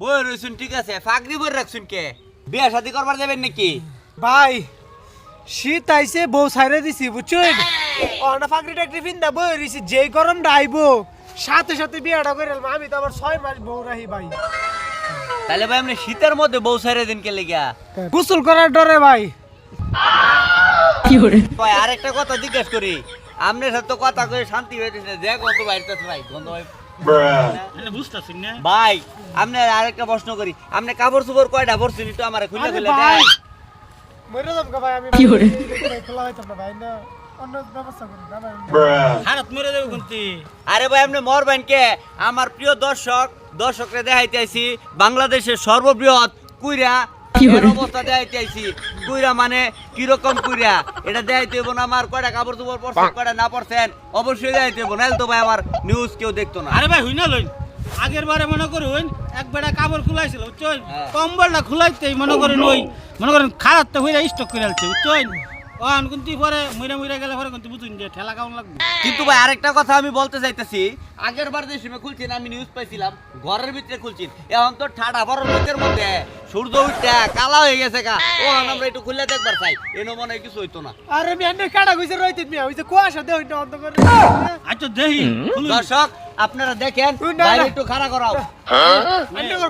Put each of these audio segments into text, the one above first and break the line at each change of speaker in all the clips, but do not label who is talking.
বই রইছুন ঠিক আছে। ফাগরি বই রাখছুন কে? বিয়া শাদি করবার যাবেন নাকি?
ভাই শীত আইছে বউ সাইরে দিছি বুঝছেন? অনা ফাকরি টাকরি ফিন্দা বই রইছি যেই গরমটা আইবো সাথে সাথে বিয়াটা করে। আমি তো আবার ছয় মাস বউ রাহি ভাই।
তাহলে ভাই আপনি শীতের মধ্যে বউ সাইরে দিন কে লেগা
গোসল করার ডরে ভাই।
ভাই আরেকটা কথা জিজ্ঞেস করি। আপনার সাথে কথা কয়ে শান্তি হইতেছে যে গন্ধ বাইরতেছে ভাই গন্ধ ভাই
বুঝতেছি না
ভাই আপনি আরেকটা প্রশ্ন করি। আপনি কাপড় চোপড় কয়টা ভরছেন একটু আমার খুলে খুলে দেন।
মরে যাম ভাই আমি কি করে? খোলা হইতাম না ভাই না অন্য ব্যবস্থা করুন না ভাই।
হারাত মেরে দেবে কিন্তু
আরে ভাই আপনি মরবেন কে? আমার প্রিয় দর্শক দর্শকরে দেখাইতে আইছি বাংলাদেশের সর্ববৃহৎ কুইরা অবস্থা দেখাইতে আইছি। কুইরা মানে কীরকম কুইরা? এটা দেখাইতে হইব না আমার কয়টা কাপড় চোপড় পরছেন কয়টা না পরছেন অবশ্যই দেখাইতে হইব নাহলে তো ভাই আমার নিউজ কেউ দেখতো না।
আরে ভাই হই না লইন। আগের বারে মনে করুন এক বেড়া কাপড় খুলাইছিল বুঝছেন
হ্যাঁ।
কম্বলটা খুলাইতেই মনে করেন ওই মনে করেন খারাপ তো হইরা স্টক করে আলছে বুঝছেন অন কিন্তু পরে মইরা মইরা গেলে পরে কিন্তু বুঝুন যে ঠেলা লাগবে।
কিন্তু ভাই আরেকটা কথা আমি বলতে চাইতেছি। আগের বার যে খুলছেন আমি নিউজ পাইছিলাম ঘরের ভিতরে খুলছেন। এখন তো ঠাডা বড় লোকের মধ্যে সূর্য উঠতে কালা হয়ে গেছে কা ও আমরা একটু খুললে দেখবার চাই। এনো মনে হয় কিছু হইতো না।
আরে মিয়ান্ডে কাটা কইছে রইতে মিয়া? হইছে কুয়াশা দে হইতে অন্ত করে।
আচ্ছা দেহি
দর্শক আপনারা দেখেন বাইরে। একটু খাড়া করাও।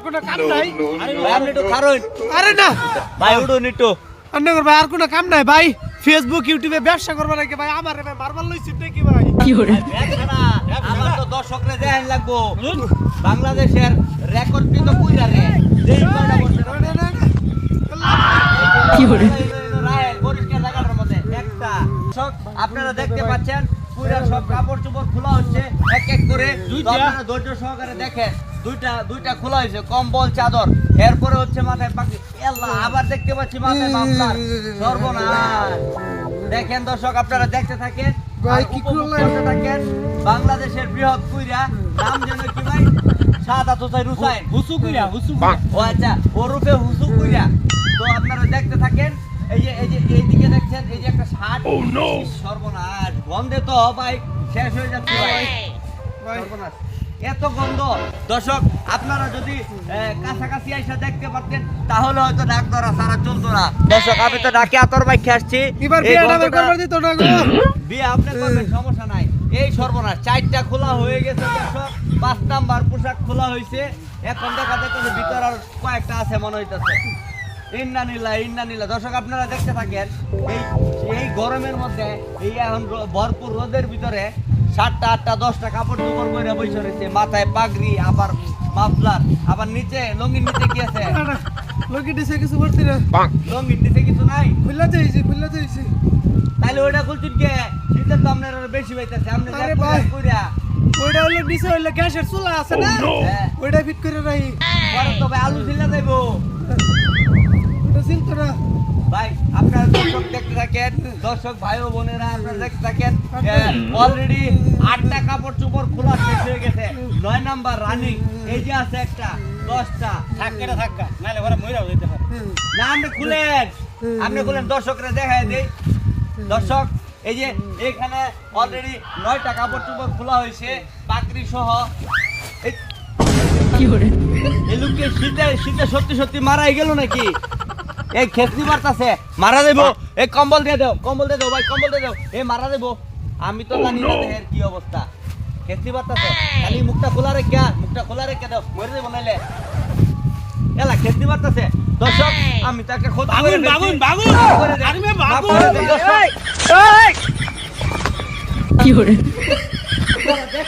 কোনো কাম নাই।
ভাই আপনি একটু
আরে না।
ভাই উঠুন একটু।
ভাই আর কোনো কাম নাই ভাই। ফেসবুক ইউটিউবে ব্যবসা করবা নাকি ভাই? আমার ভাই মারবার লইছি নাকি ভাই?
কি না, আমার তো দর্শকরে দেখেন লাগবো বাংলাদেশের রেকর্ড কিন্তু কুইরা রে যেই
না, না, না।
রায়ের পরিষ্কার জায়গাটার মধ্যে একটা দর্শক, আপনারা দেখতে পাচ্ছেন পুরা সব কাপড় চোপড় খোলা হচ্ছে এক এক করে।
দুইটা।
আপনারা ধৈর্য সহকারে দেখেন দুইটা দুইটা খোলা হয়েছে কম্বল চাদর। এরপরে হচ্ছে মাথায় পাখি। আল্লাহ আবার দেখতে পাচ্ছি মাথায় মাফলার। সর্বনাশ। দেখেন দর্শক আপনারা দেখতে থাকেন থাকেন বাংলাদেশের বৃহৎ কুইরা। নাম যেন কি ভাই? সাদা তোসাই রুসাইন।
হুসু কইরা হুসু।
ও আচ্ছা ওরূপে হুসু কইরা। তো আপনারা দেখতে থাকেন এই যে এই যে এইদিকে দেখছেন এই যে একটা শার্ট ইস, সর্বনাশ। গন্ধে তো ভাই শেষ হয়ে যাচ্ছে ভাই সর্বনাশ। এত গন্ধ। দর্শক আপনারা যদি কাছাকাছি এসে দেখতে পারতেন তাহলে হয়তো ডাক ধরা সারা চলতো না। দর্শক আমি তো ডাকে আতর বাইকে
গো।
বিয়ে আপনি করবেন সমস্যা নাই। এই সর্বনাশ চারটা খোলা হয়ে গেছে দর্শক। পাঁচ নাম্বার পোশাক খোলা হয়েছে এখন দেখা যাচ্ছে ভিতর আর কয়েকটা আছে মনে হইতেছে। ইন্না নীলা ইন্না নীলা দর্শক আপনারা দেখতে থাকেন এই এই গরমের মধ্যে এই এখন ভরপুর রোদের ভিতরে সাতটা আটটা দশটা কাপড় চোপড় করে বসে রয়েছে। মাথায় পাগড়ি আবার মাফলার আবার নিচে লঙ্গির নিচে কি আছে?
লোকে দিছে কিছু করতে না।
লঙ্গির নিচে কিছু নাই?
খুললা যাইছি খুললা যাইছি
তাহলে ওইটা খুলছেন কে? শীতের তো আপনার আরও বেশি পাইতেছে আপনি
আরে
যা
ভাই।
কইরা।
ওইটা হলো নিচে হইল গ্যাসের চুলা আছে না?
হ্যাঁ।
ওইটা ফিট করে রাখি।
পরে তো ভাই আলু ছিলা দেবো
ওটা চিনতো না
ভাই আপনারা দর্শক দেখতে থাকেন দর্শক ভাই ও বোনেরা আপনারা দেখতে থাকেন অলরেডি আটটা কাপড় চোপড় খোলা শেষ হয়ে গেছে। নয় নাম্বার রানিং এই যে আছে একটা দশটা।
থাক কেটে নাহলে পরে মইরাও যেতে পারে।
না আপনি খুলেন আপনি খুলেন দর্শকরা দেখায় দিই। দর্শক এই যে এখানে অলরেডি নয়টা কাপড় চোপড় খোলা হয়েছে পাকড়ি সহ। এই- এই লোককে শীতে শীতে সত্যি সত্যি মারাই গেল নাকি? এই খেসনি মারতাছে মারা দেবো। এই কম্বল দিয়ে দাও কম্বল দিয়ে দাও ভাই কম্বল দিয়ে দাও। এই মারা দেবো। আমি তো জানি না দেহের কি অবস্থা। খেসনি মারতাছে। খালি মুখটা খোলা রেখে মুখটা খোলা রেখে দাও মরে দেবো নাইলে। এলা খেসনি মারতাছে। দর্শক আমি তো একটা ক্ষতি
বাগুন বাগুন বাগুন। আরে মে বাগুন।
এই!
দেখছেন?